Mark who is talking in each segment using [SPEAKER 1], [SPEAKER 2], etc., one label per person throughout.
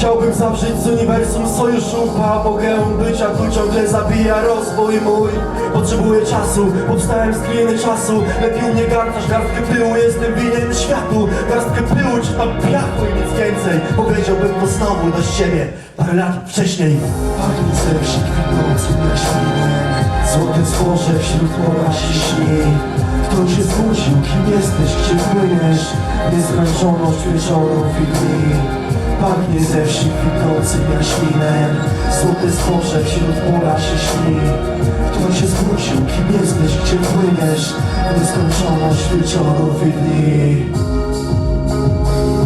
[SPEAKER 1] Chciałbym zawrzeć z uniwersum sojuszu Mogę być, a tu ciągle zabija rozwój mój. Potrzebuję czasu, powstałem z gliny czasu. Lepiej mnie garntasz, garstkę pyłu Jestem winien światu. Garstkę pyłu czy tam piachu i nic więcej. Powiedziałbym to znowu do siebie. Parę lat wcześniej Złote zboże wśród pola się śni Kto cię zbudził, kim jesteś, gdzie płyniesz? Nieskończoność wieczorów i dni Pachnie ze wsi kwitnącym jaśminem. Złote zboże wśród pola się śni Kto cię zbudził, kim jesteś, gdzie płyniesz? Nieskończoność wieczorów i dni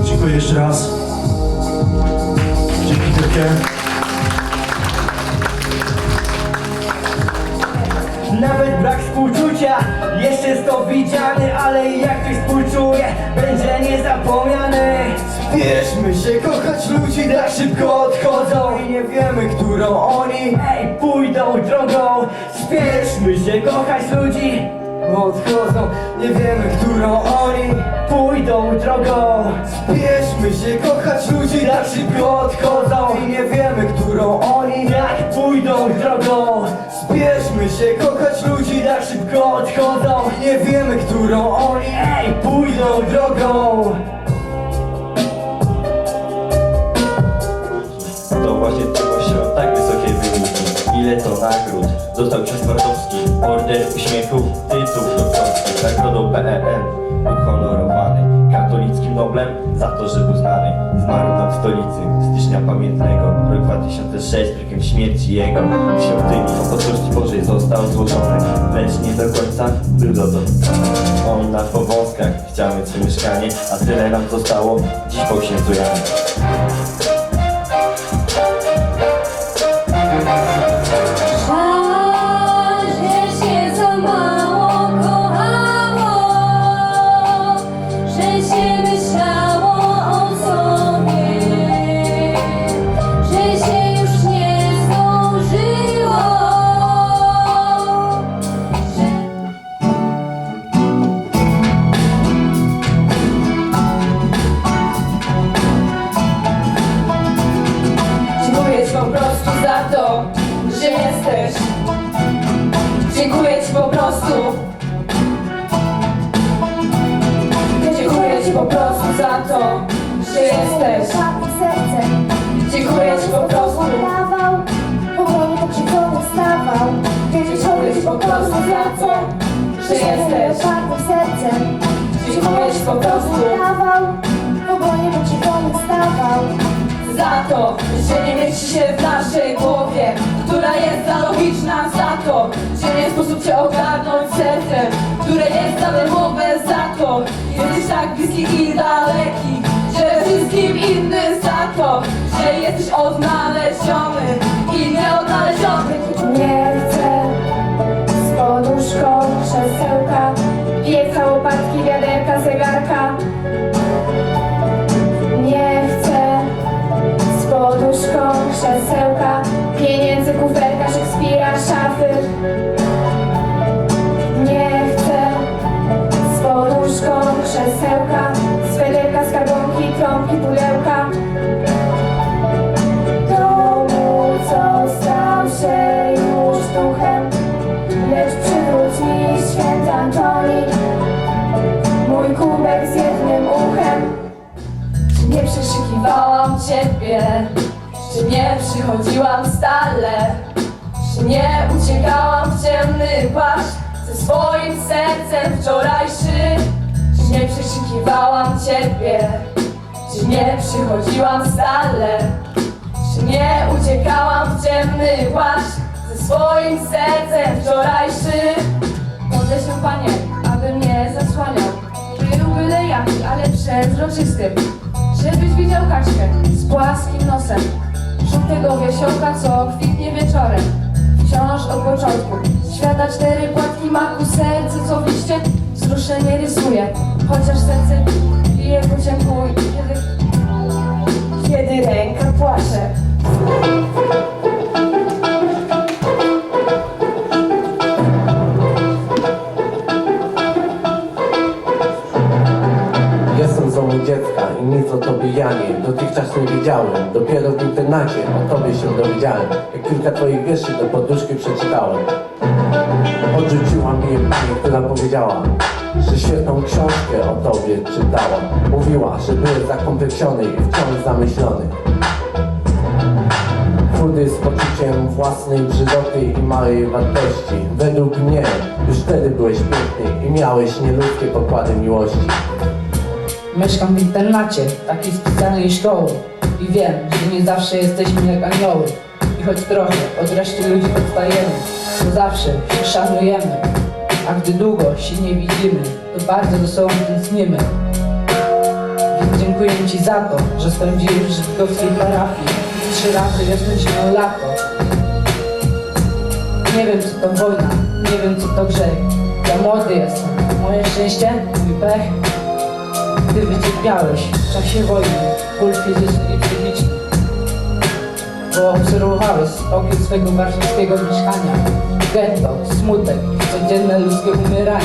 [SPEAKER 1] Dziękuję jeszcze raz. Dzięki wielkie
[SPEAKER 2] współczucia. Jeszcze jest to widziany Ale jak ktoś współczuje Będzie niezapomniany. Spieszmy się kochać ludzi Tak szybko odchodzą. I nie wiemy, którą oni Ej, pójdą drogą. Spieszmy się kochać ludzi. Odchodzą, nie wiemy, którą oni pójdą drogą. Spieszmy się kochać odchodzą nie wiemy, którą. Oni ej, pójdą drogą.
[SPEAKER 3] To właśnie tego się tak wysokie wyniki Ile to nagród Dostał ksiądz Twardowski Order uśmiechu Tytuł doktorski Nagrodą PEN Uhonorowany Katolickim Noblem Za to, że był znany Zmarł stolicy Stycznia pamiętnego Rok 2006 Rykiem śmierci jego W świątyni Opoczności Bożej został złożony Lecz nie do końca był dotąd On na powązkach Chciał mieć mieszkanie A tyle nam zostało Dziś po księdzu
[SPEAKER 4] po prostu za to, że jesteś. Dziękuję Ci po prostu. Dziękuję Ci po prostu za to, że jesteś.
[SPEAKER 5] Sercem
[SPEAKER 4] Dziękuję Ci po prostu.
[SPEAKER 5] dawał, obronie pokrzywdzony wstawał.
[SPEAKER 4] Dziękuję Ci po prostu za to, że jesteś.
[SPEAKER 5] Sercem
[SPEAKER 4] Dziękuję Ci po prostu
[SPEAKER 5] dawał, obronie pokrzywdzony wstawał.
[SPEAKER 4] za to, mieści się w naszej głowie, która jest za logiczna za to, że nie sposób Cię ogarnąć sercem, które jest za darmowe za to, jesteś tak bliski i daleki, że wszystkim innym za to, że jesteś odnaleziony i nieodnaleziony.
[SPEAKER 5] Nie chcę z poduszką krzesełka,
[SPEAKER 4] Ciebie? Czy nie przychodziłam stale? Czy nie uciekałam w ciemny płaszcz ze swoim sercem wczorajszy? Czy nie przeszukiwałam Ciebie? Czy nie przychodziłam stale? Czy nie uciekałam w ciemny płaszcz ze swoim sercem wczorajszy? Modlę się Panie, aby mnie zasłaniał Był byle jaki, ale przezroczysty Żebyś widział kaczkę z płaskim nosem Żółtego wiesiołka, co kwitnie wieczorem. Wciąż od początku Świata cztery płatki maku, serce co w liście Wzruszenie rysuje. Chociaż serce bije po
[SPEAKER 6] dopiero w internacie o tobie się dowiedziałem. Jak kilka twoich wierszy do poduszki przeczytałem. Odrzuciła mnie pani, która powiedziała Że świetną książkę o tobie czytała. Mówiła, że byłeś zakompleksiony i wciąż zamyślony. Chudy z poczuciem własnej brzydoty i małej wartości. Według mnie już wtedy byłeś piękny i miałeś nieludzkie pokłady miłości.
[SPEAKER 7] Mieszkam w internacie, takiej specjalnej szkoły I wiem, że nie zawsze jesteśmy jak anioły. I choć trochę od reszty ludzi odstajemy To zawsze się szanujemy. A gdy długo się nie widzimy To bardzo ze sobą tęsknimy. Więc dziękuję Ci za to, że spędziłeś w żydowskiej parafii Trzy razy wiosnę lato. Nie wiem co to wojna, nie wiem co to grzech. Ja młody jestem, moje szczęście, mój pech gdy wycierpiałeś w czasie wojny ból fizyczny i psychiczny. Bo obserwowałeś spokój swego warszawskiego mieszkania, getto, smutek, codzienne ludzkie umieranie.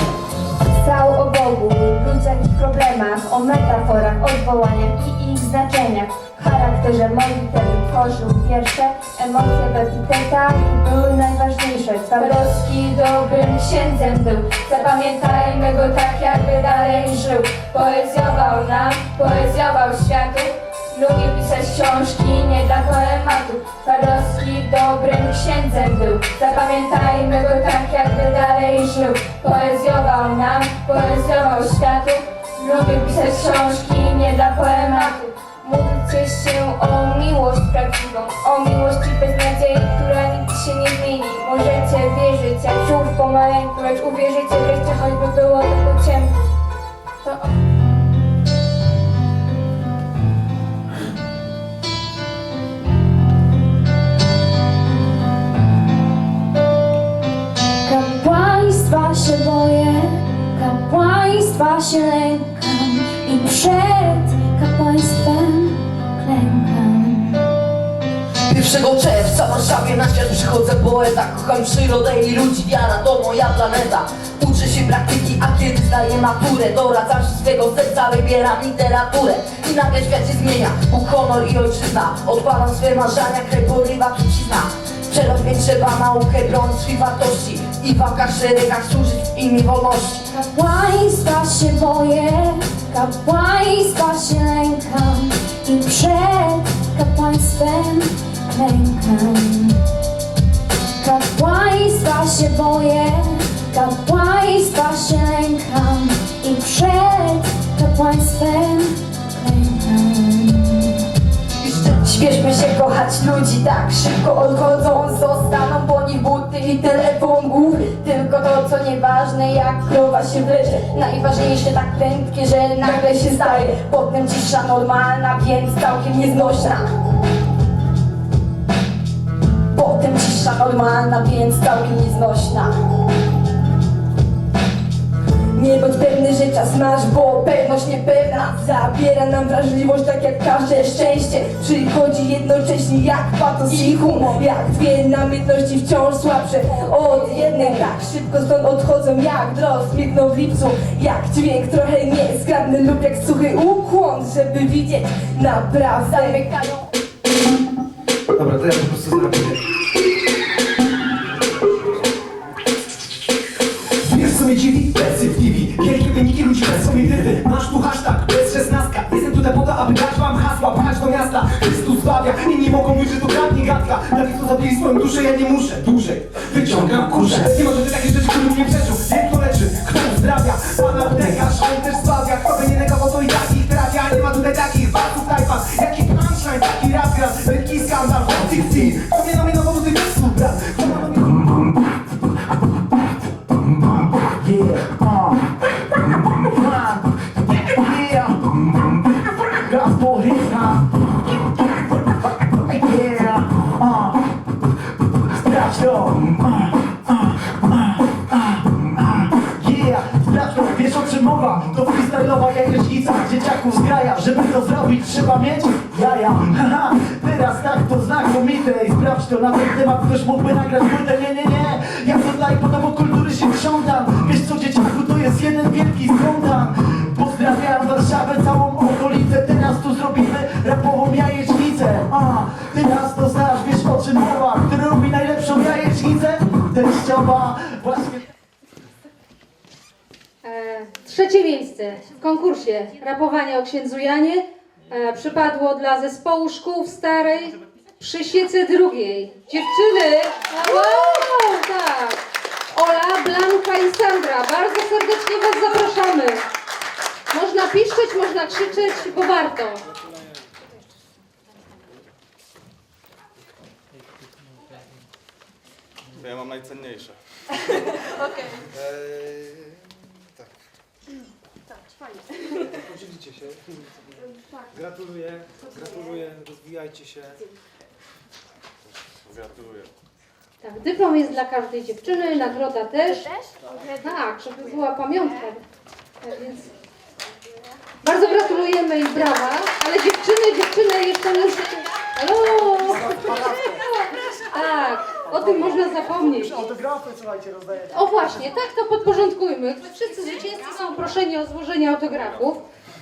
[SPEAKER 8] Pisał o Bogu, ludziach i problemach, o metaforach, odwołaniach i ich znaczeniach. Charakterze modlitewnym tworzył wiersze, emocje w epitetach były najważniejsze.
[SPEAKER 5] Starowski dobrym księdzem był. Zapamiętajmy go tak jakby dalej żył. Poezjował nam, poezjował światu. Lubił pisać książki nie dla poematu. Starowski dobrym księdzem był. Zapamiętajmy go tak jakby dalej żył. Poezjował nam, poezjował światu. Lubił pisać książki nie dla poematu Módlcie się o miłość prawdziwą, o miłości bez nadziei, która nigdy się nie zmieni. Możecie wierzyć jak żółw pomaleńku, lecz uwierzycie wreszcie, choćby było tylko ciemno. To
[SPEAKER 8] Kapłaństwa się boję, kapłaństwa się lękam i przed kapłaństwem
[SPEAKER 9] 1 czerwca w Warszawie na świat przychodzę poeta Kocham przyrodę i ludzi, wiara to moja planeta. Uczę się praktyki, a kiedy zdaję maturę. Doradzam swego serca, wybieram literaturę. I nagle świat się zmienia, Bóg, honor i ojczyzna. Odpalam swe marzenia, kraj porywa trucizna. Przerobię trzeba naukę, bronić swych wartości. I w walkach szeregach służyć w imię wolności.
[SPEAKER 8] Kapłaństwa się boję, kapłaństwa się lękam. I przed kapłaństwem klękam. Kapłaństwa się boję, kapłaństwa się lękam i przed kapłaństwem.
[SPEAKER 5] Śpieszmy się kochać ludzi, tak szybko odchodzą Zostaną po nich buty i telefon głowy Tylko to co nieważne, jak krowa się wlecze Najważniejsze tak prędkie, że nagle się staje Potem cisza normalna, więc całkiem nieznośna Potem cisza normalna, więc całkiem nieznośna.
[SPEAKER 10] Nie bądź pewny, że czas masz, bo pewność niepewna Zabiera nam wrażliwość, tak jak każde szczęście. Przychodzi jednocześnie jak patos i humor Jak dwie namiętności wciąż słabsze od jednej. Tak szybko stąd odchodzą jak drost biegną w lipcu Jak dźwięk trochę niezgrabny lub jak suchy ukłon Żeby widzieć naprawdę.
[SPEAKER 5] Zamykają.
[SPEAKER 1] Dobra, to ja po prostu zrobię.
[SPEAKER 2] Miasta, Chrystus zbawia Inni mogą mówić, że to gadnie gadka. Dla tych, co zabili swoją duszę, ja nie muszę Dłużej, wyciągam kuszę Nie ma tutaj takich rzeczy, których nie przeżył. Wiem, kto leczy, kto uzdrawia Pan aptekarz, on też zbawia Kto by nie negował, to i tak ich trafia. Nie ma tutaj takich walców tajpan Jaki punchline, taki rap gra. Wielki skandal, hot Żeby to zrobić trzeba mieć jaja. Haha, teraz tak to znakomite. I sprawdź to, na ten temat ktoś mógłby nagrać płytę. Nie, nie, nie. Ja to dla podobno kultury się krzątam. Wiesz co dzieciaku, to jest jeden wielki spontan. Pozdrawiam Warszawę, całą okolicę teraz
[SPEAKER 11] miastu zrobimy rapową jajecznicę A, ty miasto znasz, wiesz o czym mowa Kto robi najlepszą jajecznicę? Teściowa Właśnie
[SPEAKER 12] trzecie miejsce w konkursie rapowania o księdzu Janie e, przypadło dla zespołu szkół w Starej przy Siece drugiej. Dziewczyny, wow, tak. Ola, Blanka i Sandra, bardzo serdecznie Was zapraszamy. Można piszczeć, można krzyczeć, bo warto.
[SPEAKER 1] Ja mam najcenniejsze.
[SPEAKER 11] Podzielicie się. Gratuluję, gratuluję, rozwijajcie się.
[SPEAKER 1] Gratuluję.
[SPEAKER 12] Tak, dyplom jest dla każdej dziewczyny, nagroda też. Tak, żeby była pamiątka. E, Więc bardzo gratulujemy i brawa, ale dziewczyny, dziewczyny jeszcze. Halo! Tak, o tym można zapomnieć.
[SPEAKER 11] Autografy, słuchajcie, rozdajecie.
[SPEAKER 12] O właśnie, tak to podporządkujmy. Wszyscy zwycięzcy są proszeni o złożenie autografów.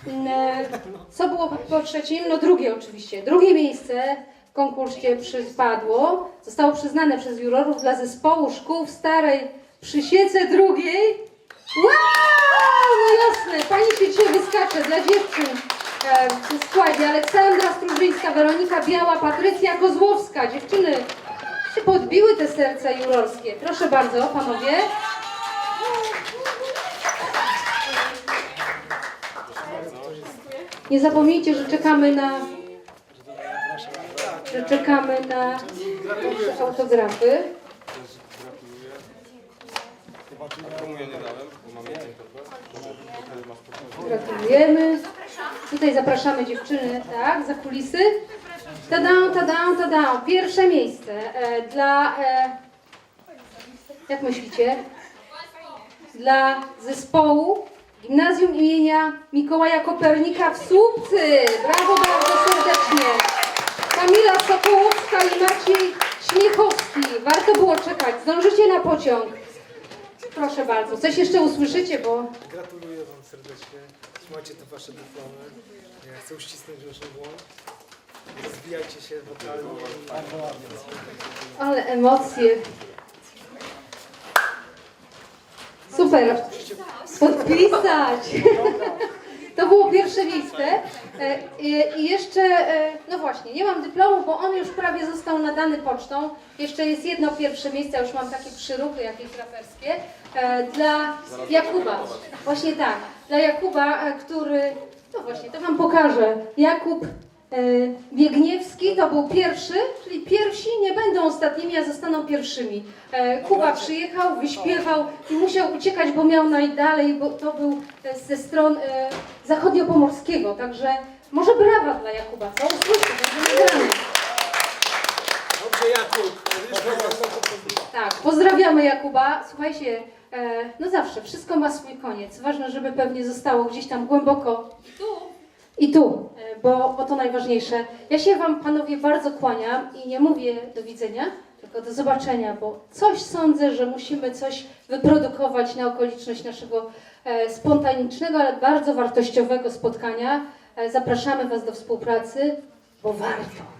[SPEAKER 12] Mm, Co było po trzecim? No drugie oczywiście. Drugie miejsce w konkursie przypadło. Zostało przyznane przez jurorów dla zespołu szkół w Starej Przysiece drugiej. Wow! No jasne, pani się dzisiaj wyskacze dla dziewczyn. E, w składzie Aleksandra Strużyńska, Weronika Biała, Patrycja Kozłowska. Dziewczyny, podbiły te serca jurorskie. Proszę bardzo, panowie. Nie zapomnijcie, że czekamy na że czekamy na autografy. Gratulujemy. Tutaj zapraszamy dziewczyny, tak, za kulisy. Tada, tada, tada. Pierwsze miejsce e, dla, e, jak myślicie, dla zespołu Gimnazjum imienia Mikołaja Kopernika w Słupcy. Brawo bardzo serdecznie. Kamila Sokołowska i Maciej Śmiechowski. Warto było czekać. Zdążycie na pociąg. Proszę bardzo. Coś jeszcze usłyszycie, bo
[SPEAKER 11] Gratuluję Wam serdecznie. Trzymajcie te Wasze dyplomy. Ja chcę uścisnąć Waszą dłoń. Rozwijajcie się wokalnie.
[SPEAKER 12] Ale emocje. Super. Podpisać. To było pierwsze miejsce. E, I jeszcze, e, no właśnie, nie mam dyplomu, bo on już prawie został nadany pocztą. Jeszcze jest jedno pierwsze miejsce, już mam takie przyruchy jakieś raperskie. e, Dla Jakuba. Właśnie tak. Dla Jakuba, który, no właśnie, to Wam pokażę. Jakub Biegniewski to był pierwszy, czyli pierwsi nie będą ostatnimi, a zostaną pierwszymi. E, Kuba przyjechał, wyśpiewał i musiał uciekać, bo miał najdalej, bo to był e, ze stron e, zachodniopomorskiego, także może brawa dla Jakuba, co? Usłyszcie, będzie nagrane.
[SPEAKER 11] Dobrze, Jakub.
[SPEAKER 12] Tak, pozdrawiamy Jakuba. Słuchajcie, e, no zawsze, wszystko ma swój koniec. Ważne, żeby pewnie zostało gdzieś tam głęboko i tu, e, bo, bo to najważniejsze. Ja się Wam, panowie, bardzo kłaniam i nie mówię do widzenia, tylko do zobaczenia, bo coś sądzę, że musimy coś wyprodukować na okoliczność naszego e, spontanicznego, ale bardzo wartościowego spotkania. E, zapraszamy Was do współpracy, bo warto.